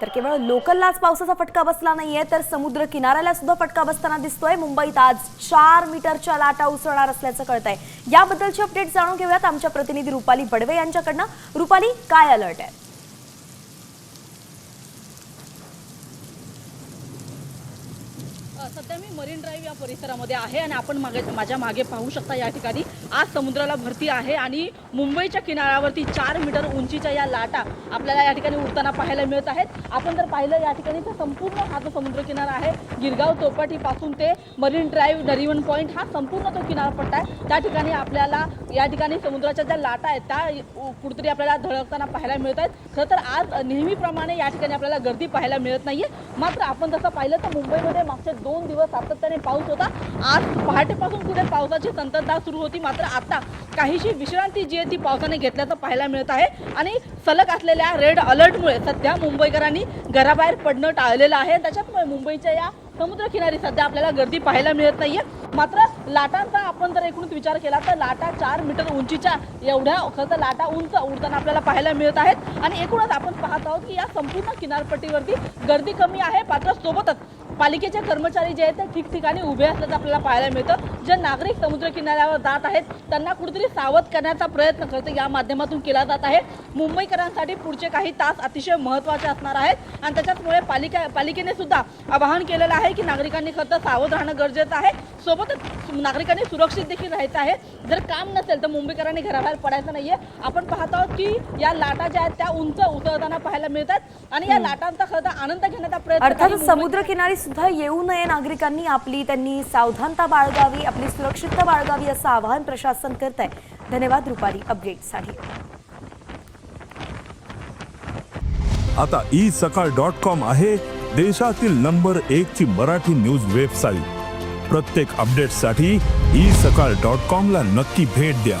तर केवळ लोकललाच पावसाचा फटका बसला नाहीये तर समुद्र किनाऱ्याला सुद्धा फटका बसताना दिसतोय. मुंबईत आज चार मीटरच्या लाटा उसळणार असल्याचं कळत आहे याबद्दलची अपडेट जाणून घेऊयात आमच्या प्रतिनिधी रुपाली बडवे यांच्याकडनं. रुपाली काय अलर्ट आहे? सध्या मी मरीन ड्राईव्ह या परिसरामध्ये आहे आणि आपण मागे माझ्या मागे पाहू शकता या ठिकाणी आज समुद्राला भरती आहे आणि मुंबईच्या किनाऱ्यावरती चार मीटर उंचीच्या या लाटा आपल्याला या ठिकाणी उडताना पाहायला मिळत आहेत. आपण जर पाहिलं या ठिकाणी तर संपूर्ण हा जो समुद्रकिनारा आहे गिरगाव चौपाटीपासून ते मरीन ड्राईव्ह नरिवन पॉईंट हा संपूर्ण तो किनारपट्टा आहे. त्या ठिकाणी आपल्याला या ठिकाणी समुद्राच्या ज्या लाटा आहेत त्या कुठेतरी आपल्याला धडकताना पाहायला मिळत आहेत. खरं तर आज नेहमीप्रमाणे या ठिकाणी आपल्याला गर्दी पाहायला मिळत नाही मात्र आपण जसं पाहिलं तर मुंबईमध्ये मागच्या दोन दोन दिवस सातत्याने पाऊस होता. आज पहाटेपासून कुठे पावसाची संततधार सुरू होती. मात्र आता काहीशी विश्रांती जी आहे ती पावसाने घेतल्याचं पाहायला मिळत आहे. आणि सलग असलेल्या रेड अलर्टमुळे सध्या मुंबईकरांनी घराबाहेर पडणं टाळलेलं आहे. त्याच्यामुळे मुंबईच्या या समुद्रकिनारी सध्या आपल्याला गर्दी पाहायला मिळत नाहीये. मात्र लाटांचा आपण जर एकूणच विचार केला तर लाटा चार मीटर उंचीच्या एवढ्या खरं तर लाटा उंच उडताना आपल्याला पाहायला मिळत आहेत. आणि एकूणच आपण पाहत आहोत की या संपूर्ण किनारपट्टीवरती गर्दी कमी आहे. मात्र सोबतच पालिकेचे कर्मचारी जे आहेत ते ठिकठिकाणी उभे असल्याचं आपल्याला पाहायला मिळतं. जे नागरिक समुद्र किनाऱ्यावर जात आहेत त्यांना कुठेतरी सावध करण्याचा प्रयत्न खरं तर या माध्यमातून केला जात आहे. मुंबईकरांसाठी पुढचे काही तास अतिशय महत्त्वाचे असणार आहेत. आणि त्याच्याचमुळे पालिका पालिकेने सुद्धा आवाहन केलेलं आहे की नागरिकांनी खरं सावध राहणं गरजेचं आहे. सोबतच नागरिकांनी सुरक्षित देखील राहायचं आहे. जर काम नसेल तर मुंबईकरांनी घराबाहेर पडायचं नाहीये. आपण पाहत आहोत की या लाटा ज्या आहेत त्या उंच उसळताना पाहायला मिळतात. आणि या लाटांचा खरं आनंद घेण्याचा प्रयत्न मुंबई- समुद्र किनारी सुद्धा येऊ नये नागरिकांनी आपली त्यांनी सावधानता बाळगावी आपली सुरक्षितता बाळगावी असं आवाहन प्रशासन करत आहे धन्यवाद रुपाली अपडेटसाठी आता ई सकाळ डॉट कॉम आहे देशातील नंबर एक ची मराठी न्यूज वेबसाईट. प्रत्येक अपडेटसाठी ई सकाळ डॉट कॉम ला नक्की भेट द्या.